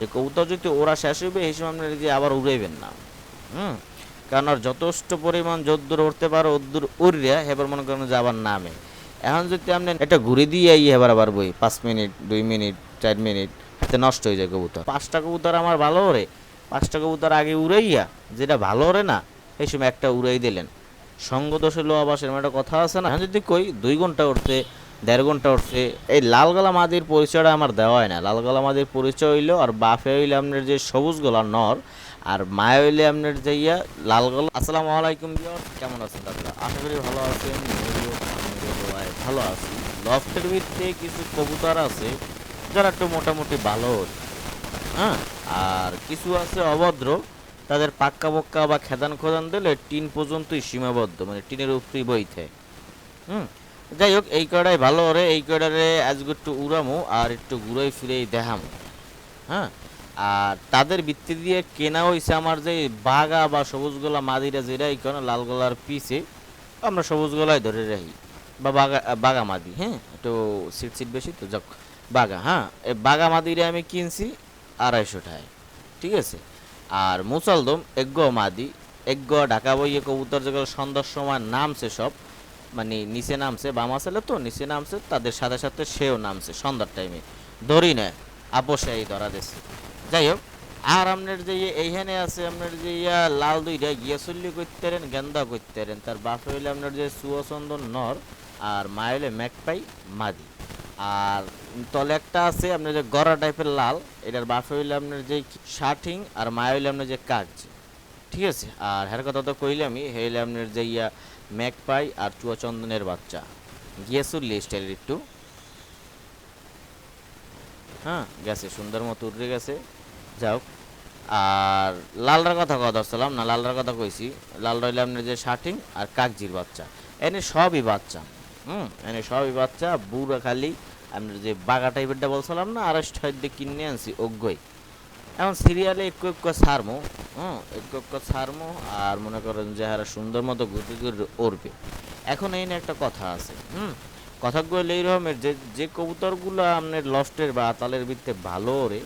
যে কবুতর যদি ওরা শেষ হইবে এই সময় আপনারা আবার উড়াইবেন না। হুম? কারণ আর যথেষ্ট পরিমাণ যদ্দূর উঠতে পারো অদ্দূর উড়িয়া এবার মনে করেন যে আবার নামে। এখন যদি আপনি এটা ঘুরে দিয়ে ইয়ে এবার আবার বই, পাঁচ মিনিট, দুই মিনিট, চার মিনিট, এতে নষ্ট হয়ে যায় কবুতর। পাঁচটা কবুতর আমার ভালো ওরে পাঁচটা কবুতর আগে উড়াইয়া যেটা ভালো ওরে না, এই সময় একটা উড়াই দিলেন। সঙ্গ দোষে লো আবাসের একটা কথা আছে না? যদি কই, দুই ঘণ্টা উঠছে দেড় ঘণ্টা উঠছে। এই লালগলা মাদির পরিচয়টা আমার দেওয়া হয় না। লালগলা মাদির পরিচয় হইল আর বাফে হইলে আপনার যে সবুজ গলা নর আর মায়া হইলে আপনার যে ইয়া লাল গলা আসসালামু আলাইকুম কেমন আছেন দাদা আশা করি ভালো আছেন। ভালো আছি। লফটের ভিত্তিতে কিছু কবুতর আছে, যারা একটু মোটামুটি ভালো। হ্যাঁ? আর কিছু আছে অভদ্র, তাদের পাক্কা পক্কা বা খেদান খোদান দিলে টিন পর্যন্তই সীমাবদ্ধ মানে টিনের উপরেই বইতে। হুম? যাই হোক এই কয়টাই ভালো ওরে এই কয়টারে আজকে একটু উড়ামো আর একটু ঘুরাই ফিরেই দেখামো হ্যাঁ? আর তাদের ভিত্তি দিয়ে কেনা হয়েছে আমার যে বাগা বা সবুজ গোলা মাদিরা যেটা এই কারণে লাল গোলার পিছে, আমরা সবুজ গলায় ধরে রাখি, বা বাগা বাগা মাদি হ্যাঁ? একটু সিট সিট বেশি তো, যাক বাগা হ্যাঁ? এই বাগা মাদিরে আমি কিনছি আড়াইশো টাকায়, ঠিক আছে? আর মুসলদম এগ্গ মাদি, এগ্গ, ঢাকা বইয়ে কবুতর যেগুলো সন্ধ্যার সময় নামছে সব মানে নিচে নামছে, বাম আসলে তো, নিচে নামছে, তাদের সাথে সাথে সেও নামছে সন্ধ্যার টাইমে ধরি না এই ধরা দিচ্ছে যাই হোক, আর আপনার যে ইয়ে এইখানে আছে আপনার যে ইয়া, লাল দুইটা, গিয়া চল্লি করতে পারেন গেন্দা করতে পারেন তার বাপ হইলে আপনার যে সুয়চন্দন নর, আর মা হইলে ম্যাকপাই মাদি। আর তলে একটা আছে আপনার যে গড়া টাইপের লাল, এটার বাপ হইলে আপনার যে শার্টিং আর মা হইলে আপনার যে কাজ ঠিক আছে? আর হ্যার কথা তো কইলে আমি হইলে আপনার যে ইয়া ম্যাকপাই আর চুয়াচন্দনের বাচ্চা। গিয়েছুর স্টাইলের একটু হ্যাঁ গেছে, সুন্দর মতো উঠে গেছে। যাও। আর লালটার কথা কথা ধরছিলাম না লালটার কথা কইছি। লাল রইলে আপনার যে শার্টিং আর কাকজির বাচ্চা। এনে সবই বাচ্চা, হুম, এনে সবই বাচ্চা, বুড়া খালি। আপনার যে বাগা টাইপেরটা বলছিলাম না, আড়াইশ টাকা দিয়ে কিনে আনছি, অজ্ঞই। এখন সিরিয়ালে একটু একটু ছাড়মো। হুম, একটু ছাড়মো আর মনে করেন যে হারা সুন্দর মতো ঘুরতে ঘুরে উড়বে। এখন এই একটা কথা আছে, হুম? কথাগুলো এই রকমের যে যে কবুতরগুলো আপনার লস্টের বা আতালের ভিত্তে ভালো ওরে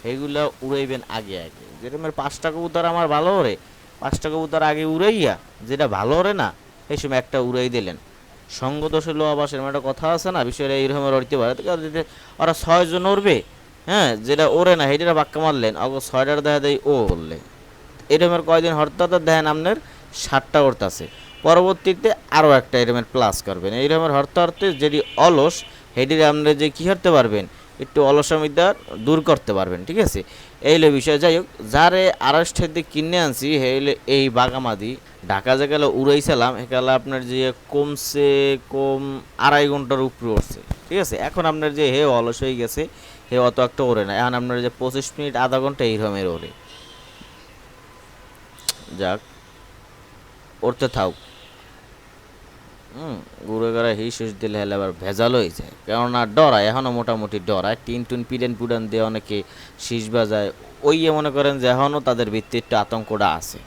সেইগুলা উড়াইবেন আগে আগে। যেরকম পাঁচটা কবুতর আমার ভালো ওরে পাঁচটা কবুতর আগে উড়াইয়া যেটা ভালো ওরে না এই সময় একটা উড়াই দিলেন। সঙ্গ দোষে লো আবাসের একটা কথা আছে না, বিষয়টা এইরকমের উড়তে পারে। ওরা ছয়জন উড়বে হ্যাঁ যেটা ওরে না সেটা বাক্কা মারলেন অগ ছয়টার দেখা দেয় ও বললে। এরকমের কয়দিন হরতাতে দেখেন আপনার ষাটটা উড়তাছে পরবর্তীতে আরও একটা এরকমের প্লাস করবেন। এইরকমের হরতে হরতে যেটি অলস সেটির আপনি যে কী হতে পারবেন? একটু অলসমিতা দূর করতে পারবেন, ঠিক আছে? এইলে বিষয়। যাই হোক, যারে আড়াইশ দিয়ে কিনে আনছি হেলে এই বাগামাদি। ঢাকা যে গেলে উড়াইছিলাম সেকালে আপনার যে কমছে কম আড়াই ঘণ্টার উপরে উঠছে, ঠিক আছে? এখন আপনার যে, হে অলস হয়ে গেছে হে অত একটা ওরে না। এখন আপনার যে পঁচিশ মিনিট, আধা ঘণ্টা এইরকমের ওরে। যাক উড়তে থাক। হুম ঘুরে ঘুরে হি শেষ দিলে হলে আবার ভেজাল হয়ে যায়। কেননা ডরায় এখনও মোটামুটি ডরায়। টিন টুন পিডেন পুডেন দিয়ে অনেকে শীষ বাজায়। ওই মনে করেন যে এখনও তাদের ভিত্তির একটু আতঙ্কটা আছে।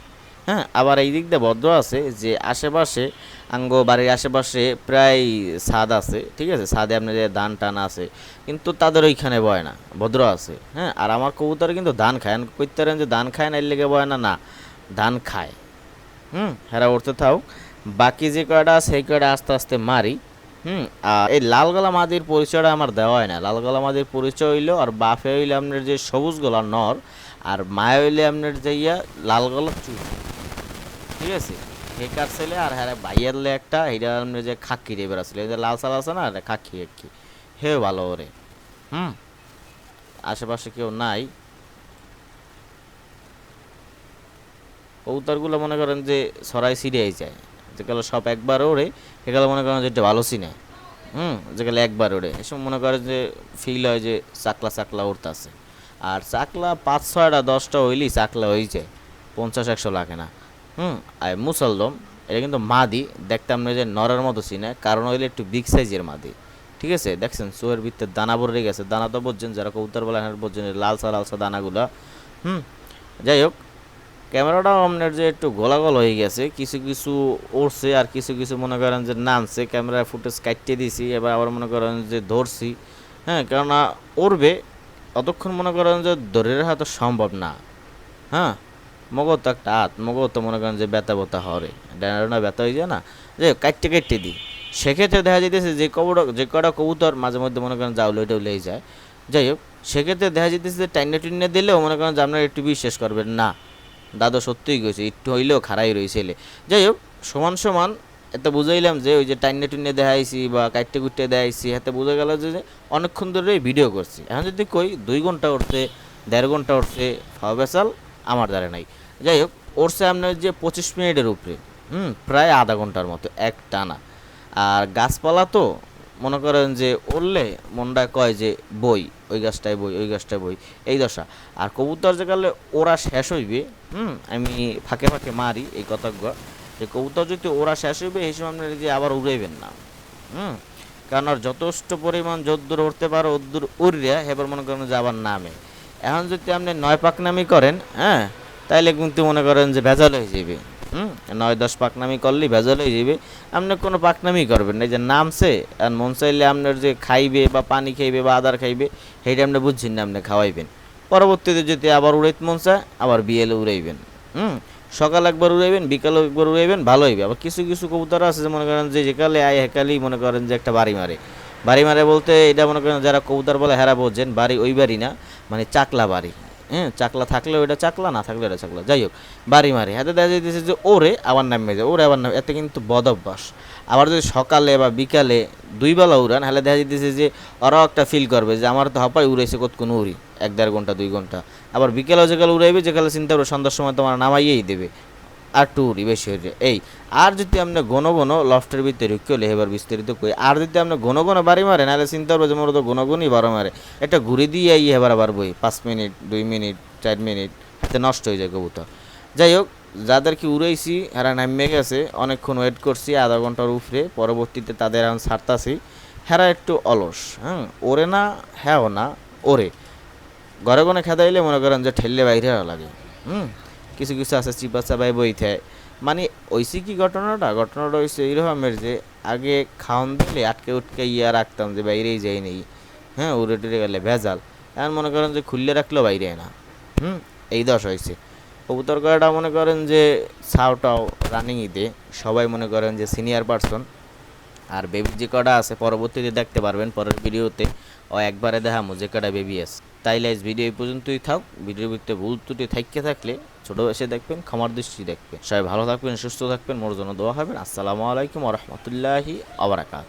হ্যাঁ আবার এই দিক দিয়ে ভদ্র আছে যে আশেপাশে আঙ্গ বাড়ির আশেপাশে প্রায় ছাদ আছে, ঠিক আছে? ছাদে যে ধান টান আছে, কিন্তু তাদের ওইখানে বয় না, ভদ্র আছে হ্যাঁ? আর আমার কবুতর কিন্তু ধান খায়। কইতে যে ধান খায় না, এর লেগে বয় না না, ধান খায়। হুম, হেরা উঠতে থাও। বাকি যে কয়টা সেই কয়টা আস্তে আস্তে মারি। হুম, আর এই লাল গলা মাদির পরিচয়টা আমার দেওয়া হয় না। লাল গলা মাদির পরিচয় হইল আর বাফে হইলে আপনার যে সবুজ গলা নর, আর মায় হইলে আপনার যে ইয়া লাল গলা চুল। ঠিক আছে? হেকার ছেলে? আর হ্যাঁ ভাইয়ের লে একটা আপনার যে খাক্কি রে বেড়াচ্ছিল এই যে লাল সাল আছে না খাক্কি এককি হে ভালো ওরে। হুম? আশেপাশে কেউ নাই? কবুতরগুলো মনে করেন যে সরাই সিরিয়াই যায়। যে যেগুলো সব একবার ওড়ে সেগুলো মনে করেন যে এটা ভালো সিনে হুম? যে যেগুলো একবার ওড়ে এসব মনে করেন যে ফিল হয় যে চাকলা চাকলা উঠতেছে আর চাকলা পাঁচ ছয়টা দশটা হইলেই চাকলা হয়ে যায় পঞ্চাশ একশো লাগে না। হুম। আর মুসলদম এটা কিন্তু মাদি দেখতাম না যে নরের মতো চিনে, কারণ হইলে একটু বিগ সাইজের মাদি। ঠিক আছে? দেখছেন চোয়ের ভিতরে দানা ভরে গেছে, দানা তো বুঝছেন যারা কবুতর বলে বুঝছেন লালসা লালসা দানাগুলা। হুম, যাই হোক ক্যামেরাটাও আপনার যে একটু গোলাগল হয়ে গেছে, কিছু কিছু উড়ছে আর কিছু কিছু মনে করেন যে নামছে ক্যামেরা ফুটেজ কাটিয়ে দিছি, এবার আবার মনে করেন যে ধরছি। হ্যাঁ কেননা উড়বে অতক্ষণ মনে করেন যে ধরে রাখা তো সম্ভব না। হ্যাঁ? মগজ তো একটা হাত মগজ তো মনে করেন যে ব্যথা ব্যথা হরে ডানা ব্যথা হয়ে যায় না, যে কাটতে কাটতে দিই। সেক্ষেত্রে দেখা যাইতেছে যে কবর যে কটা কবুতর মাঝে মধ্যে মনে করেন জাউলে টাউলেই যায়। যাই হোক, সেক্ষেত্রে দেখা যাইতেছে যে টাইনে টুইনে দিলেও মনে করেন যে আপনারা একটু বিশ্বাস করবেন, না, দাদা সত্যিই গেছে একটু হইলেও খারাই রয়েছে এলে যাই হোক, সমান সমান এতে বুঝাইলাম যে ওই যে টাইনে টুইনে দেখাইছি বা কাইটে কুটে দেখাইছি হাতে বোঝা গেল যে অনেকক্ষণ ধরে ভিডিও করছি। এখন যদি কই দুই ঘণ্টা উঠছে, দেড় ঘণ্টা উঠছে, ফাও বেসাল, আমার দ্বারা নাই। যাই হোক ওরছে আপনার যে পঁচিশ মিনিটের উপরে, হুম, প্রায় আধা ঘণ্টার মতো, এক টানা। আর গাছপালা তো, মনে করেন যে উড়লে মনটা কয় যে বই, ওই গাছটায় বই, ওই গাছটায় বই, এই দশা। আর কবুতর যে গেলে ওরা শেষ হইবে, হুম, আমি ফাঁকে ফাঁকে মারি এই কথাগুলো যে কবুতর যদি ওরা শেষ হইবে এই সময় আপনার যে আবার উড়াইবেন না, হুম। কারণ আর যথেষ্ট পরিমাণ যদ্দূর উঠতে পারো, অদ্দূর উড়িয়া, এবার মনে করেন যে আবার নামে। এখন যদি আপনি নয় পাক নামি করেন হ্যাঁ তাইলে কিন্তু মনে করেন যে ভেজাল হয়ে যাবে হুম? নয় দশ পাকনামি করলেই ভেজাল হয়ে যাবে আপনি কোনো পাকনামি করবেন না, এই যে নামছে, আর মন চাইলে আপনার যে খাইবে বা পানি খাইবে বা আদার খাইবে, সেইটা আপনি বুঝছেন না, আপনি খাওয়াইবেন। পরবর্তীতে যদি আবার উড়াইত মন চায়, আবার বিয়েলে উড়াইবেন, হুম? সকাল একবার উড়াইবেন, বিকালে একবার উড়াইবেন, ভালো হইবে। আবার কিছু কিছু কবুতর আছে যে মনে করেন যে যেকালে আয় হেকালেই মনে করেন যে একটা বাড়ি মারে। বাড়ি মারে বলতে এটা মনে করেন যারা কবুতর বলে হেরা বোঝেন, বাড়ি ওই বাড়ি না মানে চাকলা বাড়ি। হ্যাঁ চাকলা থাকলে ওইটা চাকলা, না থাকলে ওটা চাকলা। যাই হোক, বাড়ি মারি। হাতে দেখা যাইতেছে যে ওরে আবার নামে যায়, ওরে আবার নামে এতে কিন্তু বদ অভ্যাস আবার যদি সকালে বা বিকালে দুই বেলা উড়ান, তাহলে দেখা যাইতেছে যে ওরাও একটা ফিল করবে যে আমার তো হপাই উড়াইছে কত কোনো উড়ি? এক দেড় ঘণ্টা, দুই ঘণ্টা। আবার বিকেলেও যেকালে উড়াইবে, যেকালে চিন্তা করবে সন্ধ্যার সময় তোমার নামাইয়েই দেবে। আর টু বেশি হয়ে যায়। এই। আর যদি আপনি ঘন ঘন লফটের ভিতরে কেলে এবার বিস্তারিত কই। আর যদি আপনি ঘন ঘন বাড়ি মারেন তাহলে চিন্তা করব যে মোর তো ঘন ঘনই বারো মারে। একটা ঘুরে দিয়ে আই এবার আবার বই, পাঁচ মিনিট, দুই মিনিট, চার মিনিট হাতে নষ্ট হয়ে যায় কবুতর। যাই হোক যাদেরকে উড়াইছি, এরা নামে গেছে, অনেকক্ষণ ওয়েট করছি, আধা ঘণ্টার উপরে পরবর্তীতে তাদের এখন ছাড়তাছি। হেরা একটু অলস হ্যাঁ ওরে না হ্যাঁও না, ওরে। ঘরে ঘরে খেদাইলে মনে করেন যে ঠেললে বাইরে লাগে, হুম। কিছু কিছু আছে, চিপা চাপাই বইতে মানে ওইসি কি ঘটনাটা? ঘটনাটা হয়েছে এইরকমের যে, আগে খাওয়ান দিলে আটকে উটকে ইয়া রাখতাম যে বাইরেই যাই নেই। হ্যাঁ উড়ে টুড়ে গেলে ভেজাল। এখন মনে করেন যে, খুললে রাখলেও বাইরে না। হুম? এই দশ হয়েছে কবুতর করাটা মনে করেন যে ছাওটাও রানিং ইতে সবাই মনে করেন যে সিনিয়র পার্সন আর বেবি যে কটা আছে, পরবর্তীতে দেখতে পারবেন, পরের ভিডিওতে। ও একবারে দেখামো যে কটা বেবি আছে। তাইলে আজ ভিডিও এই পর্যন্তই থাক। ভিডিওর ভিতরে ভুল ত্রুটি থাকতে থাকলে ছোট এসে দেখবেন, খামার দৃষ্টি দেখবেন। সবাই ভালো থাকবেন, সুস্থ থাকবেন, মোর জন্য দোয়া হবেন আসসালামু আলাইকুম রহমতুল্লাহি আবরাকাত